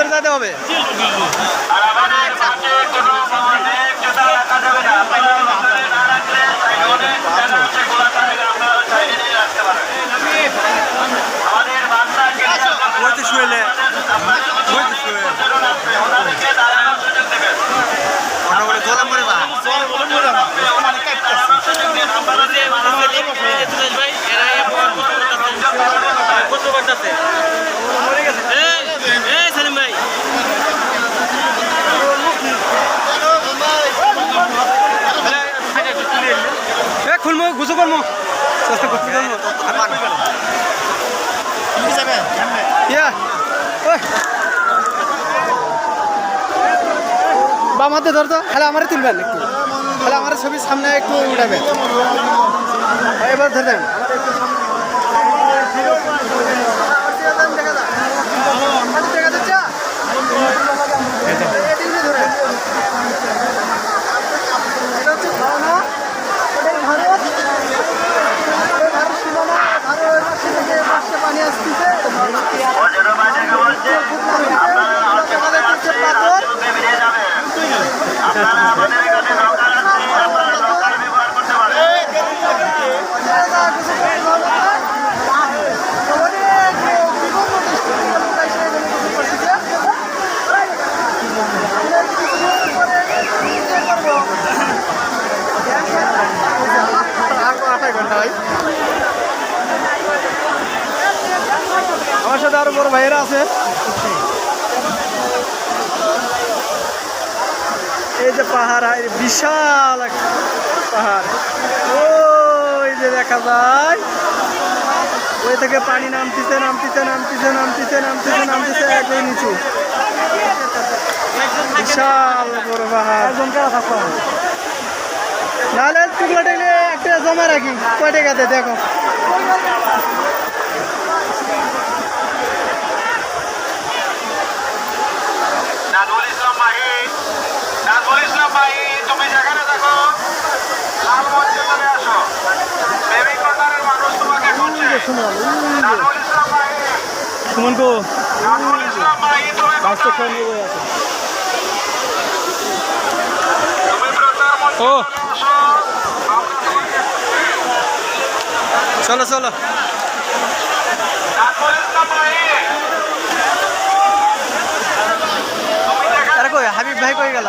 ধরে যেতে হবে। গুছো করব চেষ্টা করতে বাম হাতে ধরতো তাহলে আমারে তুলবেন একটু। তাহলে আমার ছবির সামনে একটু উঠাবেন। এবার ধরে আমার সাথে আরও বড় ভাইয়েরা আছে। এই যে পাহাড়, এই বিশাল এক পাহাড়। ওই যে দেখা যায়, ওই থেকে পানি নামতিছে নামতিছে নামতিছে নামতিছে নামতিছে নামতিছে, একদম নিচু। বিশাল বড় পাহাড়। একটা জমা রাখি। কয় টাকাতে দেখো। তুমি প্রচার মঞ্চে ও। চলে চলো। হাবিব ভাই কই গেল?